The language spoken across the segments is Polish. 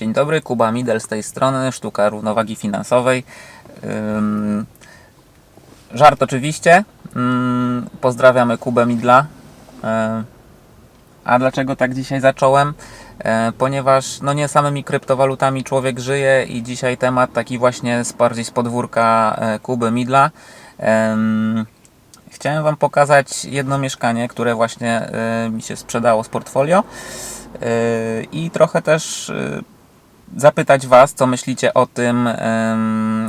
Dzień dobry, Kuba Midel z tej strony, Sztuka Równowagi Finansowej. Żart oczywiście. Pozdrawiamy Kubę Midla. Ym, a dlaczego tak dzisiaj zacząłem? E, ponieważ no nie samymi kryptowalutami człowiek żyje i dzisiaj temat taki właśnie z bardziej z podwórka e, Kuby Midla. Em, Chciałem Wam pokazać jedno mieszkanie, które właśnie mi się sprzedało z portfolio i trochę też zapytać Was, co myślicie o tym,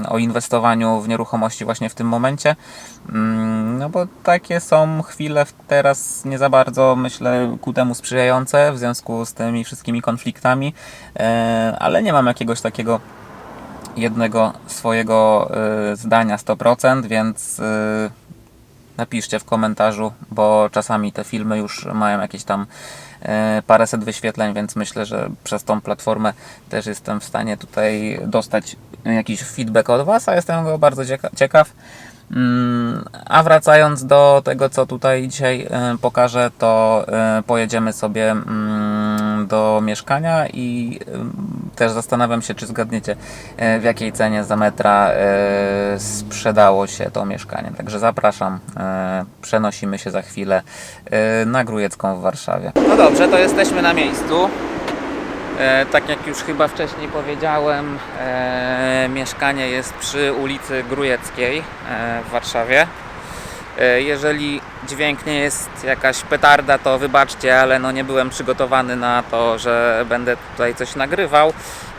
o inwestowaniu w nieruchomości właśnie w tym momencie. Mm, No bo takie są chwile teraz nie za bardzo, myślę, ku temu sprzyjające w związku z tymi wszystkimi konfliktami, e, ale nie mam jakiegoś takiego jednego swojego e, zdania 100%, więc e, napiszcie w komentarzu, bo czasami te filmy już mają jakieś tam e, paręset wyświetleń, więc myślę, że przez tą platformę też jestem w stanie tutaj dostać jakiś feedback od Was, a jestem go bardzo cieka- ciekaw. Mm, A wracając do tego, co tutaj dzisiaj e, pokażę, to e, pojedziemy sobie do mieszkania i też zastanawiam się, czy zgadniecie, e, w jakiej cenie za metra e, sprzedało się to mieszkanie. Także zapraszam, e, przenosimy się za chwilę na Grujecką w Warszawie. No dobrze, to jesteśmy na miejscu. Tak jak już chyba wcześniej powiedziałem, mieszkanie jest przy ulicy Grujeckiej w Warszawie. E, jeżeli dźwięk nie jest jakaś petarda, to wybaczcie, ale no nie byłem przygotowany na to, że będę tutaj coś nagrywał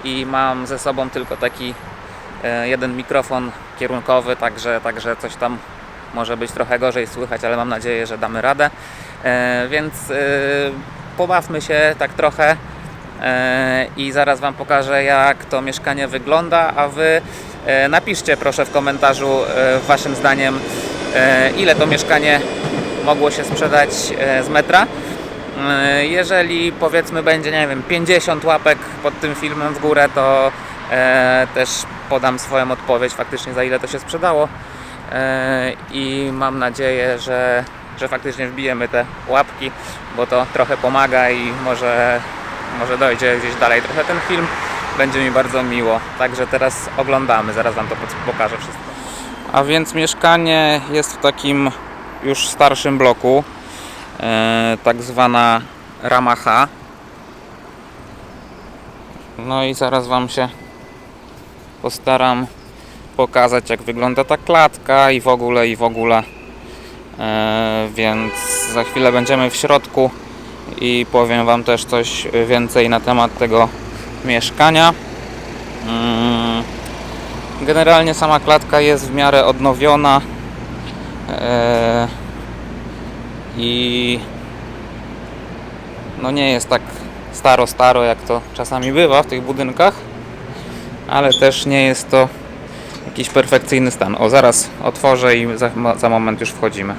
i mam ze sobą tylko taki e, jeden mikrofon kierunkowy, także, także coś tam może być trochę gorzej słychać, ale mam nadzieję, że damy radę. E, więc pobawmy się tak trochę i zaraz Wam pokażę jak to mieszkanie wygląda, a Wy napiszcie proszę w komentarzu Waszym zdaniem ile to mieszkanie mogło się sprzedać e, z metra. E, Jeżeli powiedzmy będzie, nie wiem, 50 łapek pod tym filmem w górę, to e, też podam swoją odpowiedź faktycznie za ile to się sprzedało E, i mam nadzieję, że, że faktycznie wbijemy te łapki, bo to trochę pomaga i może, może dojdzie gdzieś dalej trochę ten film. Będzie mi bardzo miło. Także teraz oglądamy, zaraz Wam to po- pokażę wszystko. A więc mieszkanie jest w takim już starszym bloku, e, tak zwana rama. No i zaraz Wam się postaram pokazać jak wygląda ta klatka i w ogóle i w ogóle e, więc za chwilę będziemy w środku i powiem Wam też coś więcej na temat tego mieszkania generalnie sama klatka jest w miarę odnowiona e, i no nie jest tak staro staro jak to czasami bywa w tych budynkach ale też nie jest to jakiś perfekcyjny stan. O, zaraz otworzę i za, za moment już wchodzimy.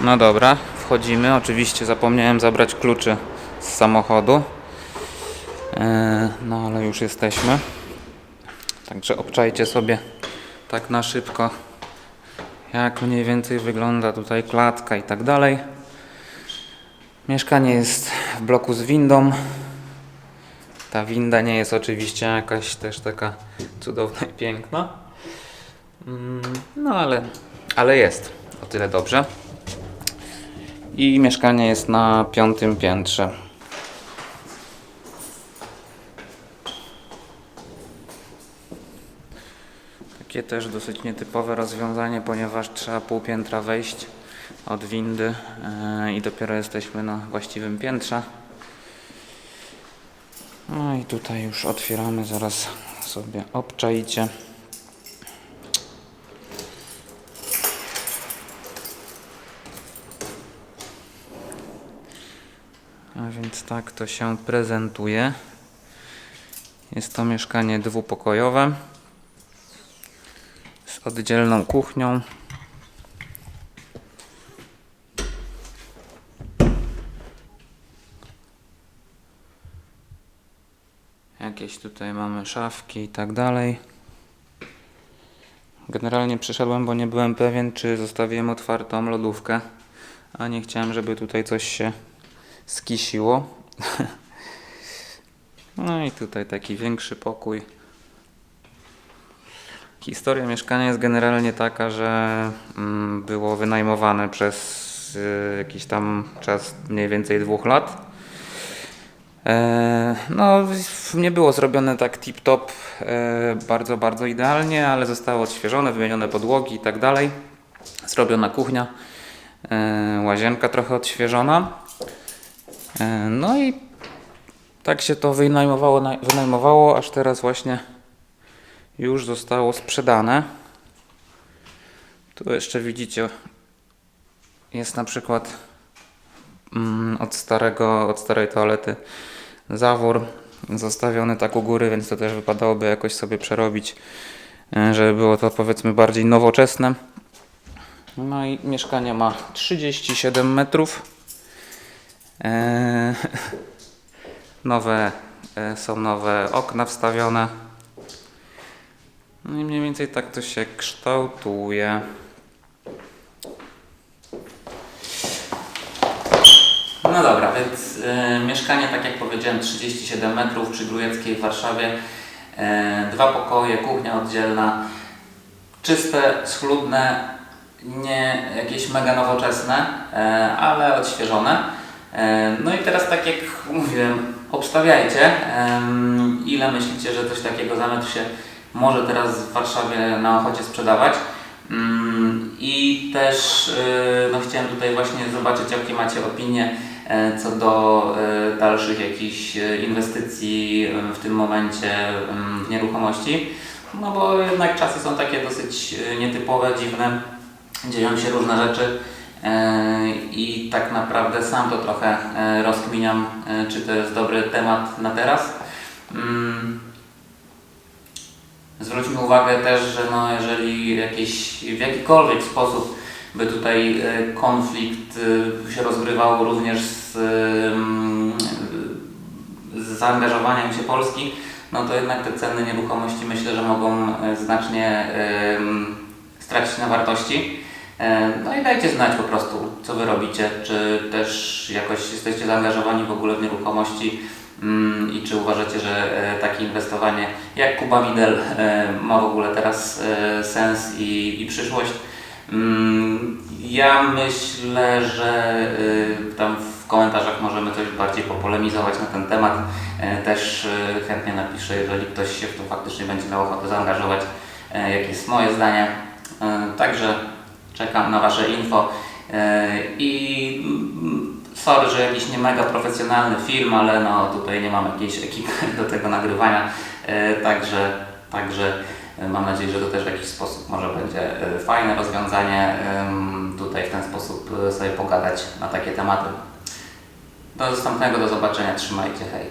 No dobra, wchodzimy. Oczywiście zapomniałem zabrać kluczy z samochodu. E, no ale już jesteśmy. Także obczajcie sobie tak na szybko, jak mniej więcej wygląda tutaj klatka i tak dalej. Mieszkanie jest w bloku z windą. Ta winda nie jest oczywiście jakaś też taka cudowna i piękna. Mm, No ale, ale jest o tyle dobrze. I mieszkanie jest na piątym piętrze. Takie też dosyć nietypowe rozwiązanie, ponieważ trzeba pół piętra wejść od windy e, i dopiero jesteśmy na właściwym piętrze. No i tutaj już otwieramy, zaraz sobie obczajcie. A więc tak to się prezentuje. Jest to mieszkanie dwupokojowe z oddzielną kuchnią. Jakieś tutaj mamy szafki i tak dalej. Generalnie przyszedłem, bo nie byłem pewien, czy zostawiłem otwartą lodówkę, a nie chciałem, żeby tutaj coś się skisiło. No i tutaj taki większy pokój. Historia mieszkania jest generalnie taka, że mm, było wynajmowane przez y, jakiś tam czas mniej więcej dwóch lat. E, No, nie było zrobione tak tip-top, e, bardzo, bardzo idealnie, ale zostało odświeżone, wymienione podłogi i tak dalej. Zrobiona kuchnia, e, łazienka trochę odświeżona. No i tak się to wynajmowało, na- wynajmowało, aż teraz właśnie już zostało sprzedane. Tu jeszcze widzicie, jest na przykład mm, od, starego, od starej toalety zawór zostawiony tak u góry, więc to też wypadałoby jakoś sobie przerobić, e, żeby było to powiedzmy bardziej nowoczesne. No i mieszkanie ma 37 metrów. E, nowe, e, są nowe okna wstawione. No i mniej więcej tak to się kształtuje. No dobra, więc e, mieszkanie, tak jak powiedziałem, 37 metrów przy Grujeckiej w Warszawie. E, dwa pokoje, kuchnia oddzielna, czyste, schludne, nie jakieś mega nowoczesne, e, ale odświeżone. No i teraz tak jak mówiłem, obstawiajcie, ile myślicie, że coś takiego za metr się może teraz w Warszawie na ochocie sprzedawać. Mm, I też y, no, chciałem tutaj właśnie zobaczyć, jakie macie opinie e, co do e, dalszych jakichś e, inwestycji w tym momencie em, w nieruchomości. No bo jednak czasy są takie dosyć nietypowe, dziwne, dzieją się różne rzeczy i tak naprawdę sam to trochę rozkminiam, czy to jest dobry temat na teraz. Mm, Zwróćmy uwagę też, że no jeżeli jakiś, w jakikolwiek sposób by tutaj e, konflikt e, się rozgrywał również z, em, z zaangażowaniem się Polski, no to jednak te ceny nieruchomości myślę, że mogą e, znacznie stracić na wartości. No i dajcie znać po prostu, co Wy robicie, czy też jakoś jesteście zaangażowani w ogóle w nieruchomości mm, i czy uważacie, że e, takie inwestowanie jak Kuba Midel e, ma w ogóle teraz e, sens i, i przyszłość. Mm, Ja myślę, że tam w komentarzach możemy coś bardziej popolemizować na ten temat. Też chętnie napiszę, jeżeli ktoś się w to faktycznie będzie miał ochotę zaangażować, jakie jest moje zdanie. Także czekam na Wasze info. I mm, sorry, że jakiś nie mega profesjonalny film, ale no tutaj nie mam jakiejś ekipy do tego nagrywania. E, Także, także e, mam nadzieję, że to też w jakiś sposób może będzie e, fajne rozwiązanie. Tutaj w ten sposób sobie pogadać na takie tematy. Do następnego, do zobaczenia, trzymajcie, hej.